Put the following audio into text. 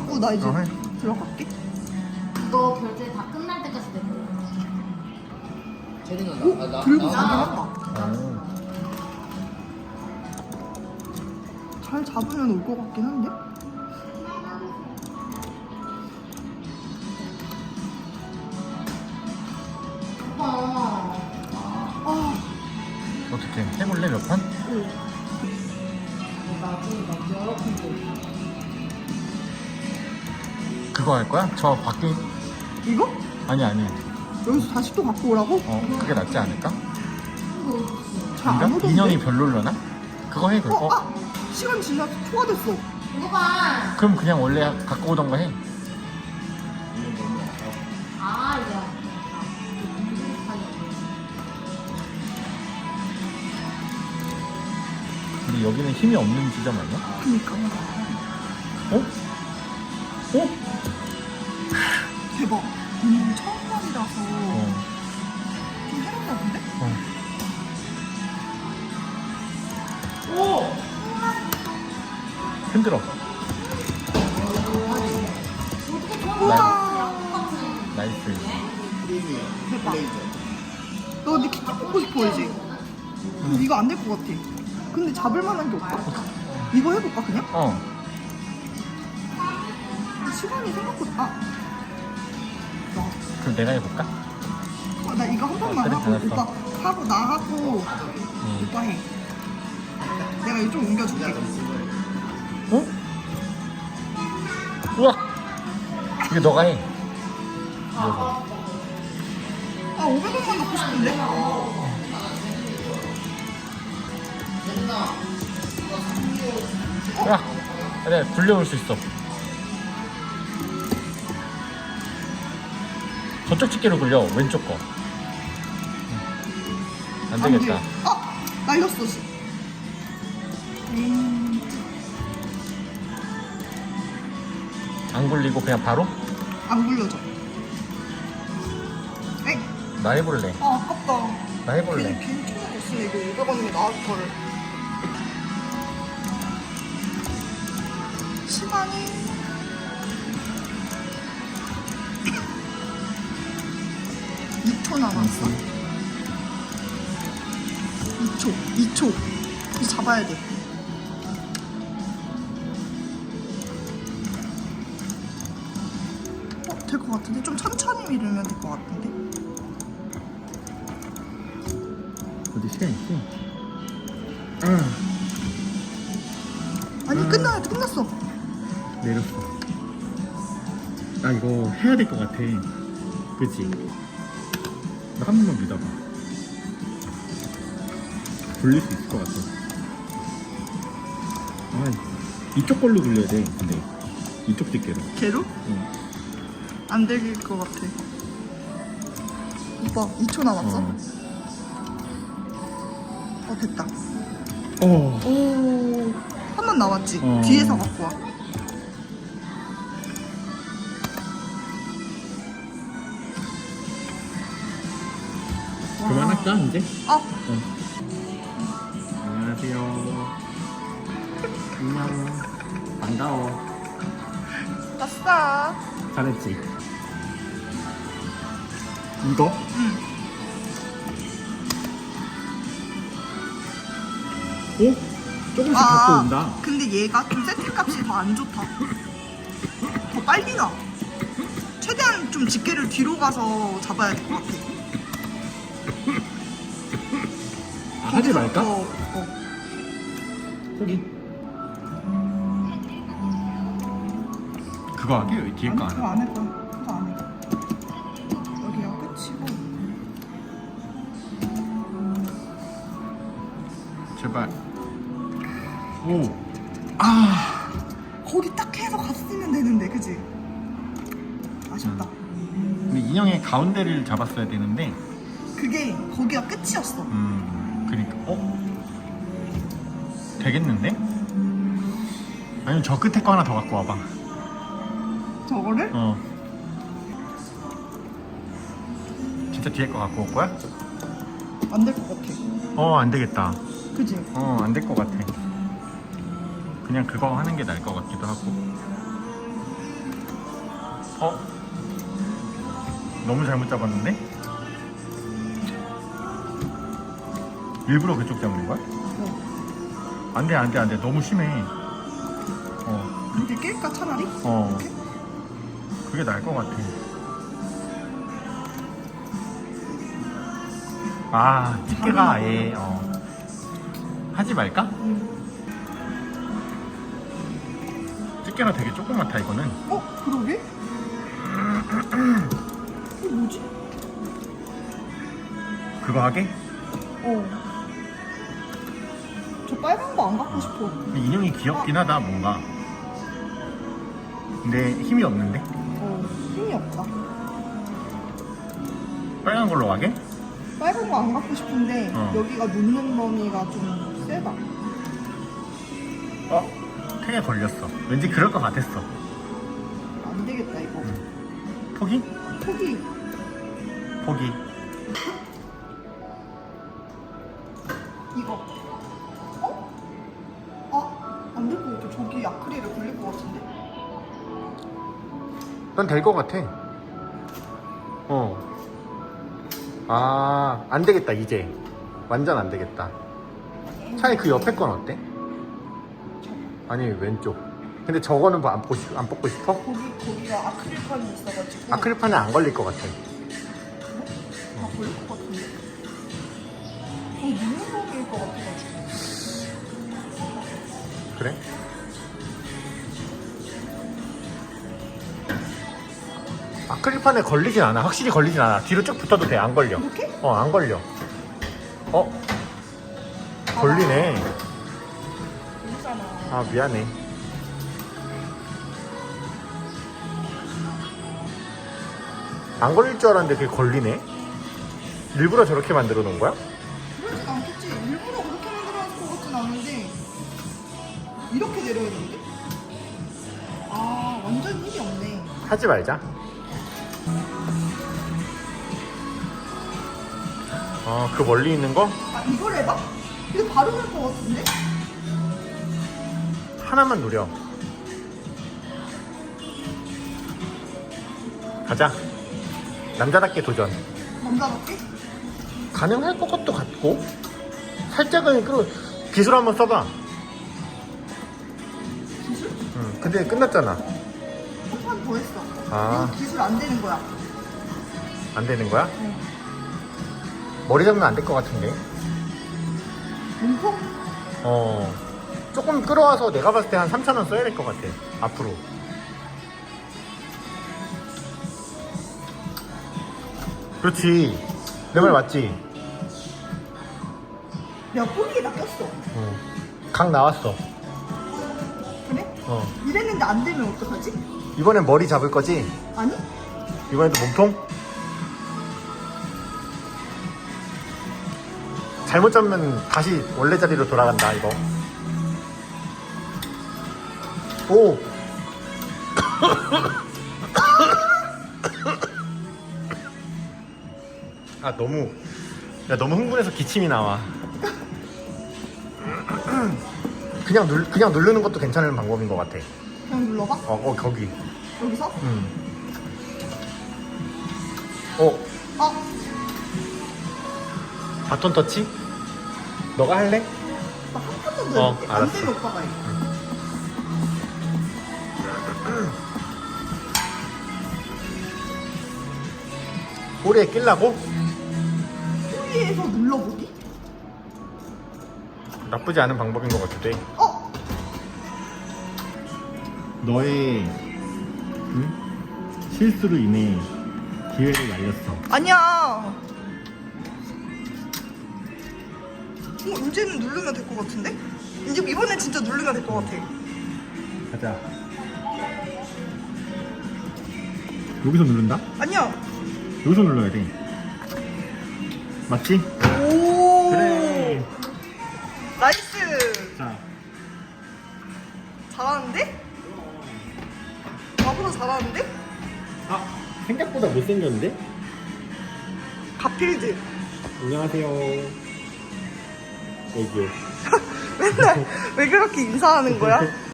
갖고 나 이제 어, 해. 들어갈게. 이거 결제 다 끝날 때까지 내 거야. 체리는 오, 나, 나, 들고 나, 가긴 나, 한다. 어. 잘 잡으면 올 것 같긴 한데? 오빠. 아, 어떻게 해볼래 몇 판? 나중에 막 여러 군데. 그거 할 거야? 저 밖에 이거? 아니 아니 여기서 다시 또 갖고 오라고? 어 그게 낫지 않을까? 잘안 그러니까 오던데? 인형이 별로려나? 그거 해 어, 그거 아! 시간 지나 초과됐어. 이거 봐. 그럼 그냥 원래 갖고 오던 거 해. 아, 이거. 근데 여기는 힘이 없는 지점 아니야? 그니까. 어? 어? 대박. 음, 처음만이라서 어. 좀 해봤나 본데? 어. 흔들어. 우와! 나이스. 프리미엄 대박. 블레이저 너 근데 뽑고 싶어, 이제? 근데 이거 안 될 것 같아. 근데 잡을 만한 게 없다. 이거 해볼까, 그냥? 어. 시간이 생각보다. 아. 나, 그럼 내가 해볼까? 아, 나 이거 한 번만 그래, 하고, 알았어. 오빠 하고, 나 하고, 응. 오빠 해. 내가 이거 좀 옮겨줄게. 어? 우와. 이거 너가 해. 이거. 아, 500원만 넣고 싶은데? 야, 그래 불려올 수 있어. 저쪽 집게로 굴려 왼쪽 거. 응. 안 되겠다. 돼. 아! 날렸어, 씨. 음, 안 굴리고 그냥 바로 안 굴려져. 에이, 나 해볼래. 아, 아깝다. 나 해볼래. 괜히 쳐먹었어, 이거 500원이면 나을 거를. 시간이. 육초 남았어. 2초, 2초. 이제 잡아야 돼. 어, 될 것 같은데? 좀 천천히 밀으면 될 것 같은데? 어디 시간 있지? 아니, 끝나, 끝났어. 내렸어. 나 이거 해야 될 것 같아. 그치? 나한 번만 믿어봐. 굴릴 수 있을 것 같아. 아, 이쪽 걸로 굴려야 돼, 근데. 이쪽 집게로. 걔로? 응. 안될것 같아. 오빠, 2초 남았어? 어. 어, 됐다. 어. 오, 한 번 남았지? 어. 뒤에서 갖고 와. 할까, 이제? 어, 안녕하세요. 안녕. 반가워. 아싸. 잘했지? 이거? 응. 오? 조금씩 갖고 온다. 근데 얘가 좀 세트 값이 더 안 좋다. 더 빨리 나. 최대한 좀 집게를 뒤로 가서 잡아야 될 것 같아. 아, 하지 말까? 어, 어. 포기. 그거 하게? 여기 뒤에 아니, 거 그거 안 해? 안할 거야. 그거 안 해. 여기가 끝이고. 제발. 오. 아. 거기 딱 해서 갔으면 되는데, 그지? 아쉽다. 근데 인형의 가운데를 잡았어야 되는데. 거기가 끝이었어. 음. 그러니까. 어? 되겠는데? 아니면 저 끝에 거 하나 더 갖고 와봐. 저거를? 어. 진짜 뒤에 거 갖고 올 거야? 안 될 것 같아. 어, 안 되겠다. 그지? 어, 안 될 것 같아. 그냥 그거 하는 게 나을 것 같기도 하고. 어? 너무 잘못 잡았는데? 일부러 그쪽 잡는 거야? 어. 안돼 안 돼 안 돼 너무 심해 어, 이렇게 낄까 차라리? 어 이렇게? 그게 나을 것 같아 아 집게가 아예 어. 하지 말까? 응. 집게가 되게 조그맣다 이거는 어? 그러게? 이거 뭐지? 그거 하게? 어. 저 빨간 거 안 갖고 싶어. 근데 인형이 귀엽긴 하다 뭔가 근데 힘이 없는데? 어, 힘이 없다. 빨간 걸로 가게? 빨간 거 안 갖고 싶은데 어. 여기가 놓는 범위가 좀 세다. 어? 탱에 걸렸어 왠지 그럴 것 같았어 안 되겠다 이거. 포기? 포기. 포기 난 될 것 같아 어. 아, 안 되겠다, 이제. 완전 안 되겠다. 차라리 그 옆에 건 어때? 아니, 왼쪽. 근데 저거는 뭐안 뽑고, 싶- 안 뽑고 싶어? 거기, 거기가 아크릴판이 있어가지고. 아크릴판에 안 걸릴 것 같아. 다 걸릴 것 같은데? 어, 놓는 범위일 것 같아가지고. 그래? 크릴판에 걸리진 않아. 확실히 걸리진 않아. 뒤로 쭉 붙어도 돼. 안 걸려. 이렇게? 어, 안 걸려. 어? 걸리네. 아, 미안해. 안 걸릴 줄 알았는데 그게 걸리네? 일부러 저렇게 만들어 놓은 거야? 그러진 않겠지. 일부러 그렇게 만들어놨을 것 같진 않은데. 이렇게 내려야 되는데? 아, 완전 힘이 없네. 하지 말자. 어, 그 멀리 있는 거? 아, 이걸 해봐? 이거 바로 될 것 같은데? 하나만 노려. 가자. 남자답게 도전. 남자답게? 가능할 것 것도 같고, 살짝은 끌어, 기술 한번 써봐. 기술? 응, 근데 끝났잖아. 한판더 했어. 아. 이거 기술 안 되는 거야. 안 되는 거야? 응. 머리 잡으면 안 될 것 같은데. 몸통? 어. 조금 끌어와서 내가 봤을 때 한 3,000원 써야 될 것 같아. 앞으로. 그렇지. 내 말 맞지? 내가 꼬리에 낚였어. 어. 각 나왔어. 그래? 어. 이랬는데 안 되면 어떡하지? 이번엔 머리 잡을 거지? 아니? 이번에도 몸통? 잘못 잡으면 다시 원래 자리로 돌아간다, 이거. 오! 아, 너무. 야, 너무 흥분해서 기침이 나와. 그냥 눌, 그냥 누르는 것도 괜찮은 방법인 것 같아. 그냥 눌러봐. 어, 어, 거기. 여기서? 음. 어, 아, 바톤 터치? 너가 할래? 나한 판만 더 어, 해볼게. 안 알았어. 되면 오빠가 해. 꼬리에 끼려고? 꼬리에서 눌러보기? 나쁘지 않은 방법인 것 같은데. 어? 너의 응? 실수로 인해 기회를 날렸어. 아니야. 어, 이제는 누르면 될 것 같은데? 이제 이번엔 진짜 누르면 될 것 같아. 가자. 여기서 누른다? 아니야. 여기서 눌러야 돼. 맞지? 오. 그래. 나이스. 자, 잘하는데? 나보다 잘하는데? 아 생각보다 못생겼는데? 가필드. 안녕하세요. 여기요. 맨날 왜 그렇게 인사하는 거야?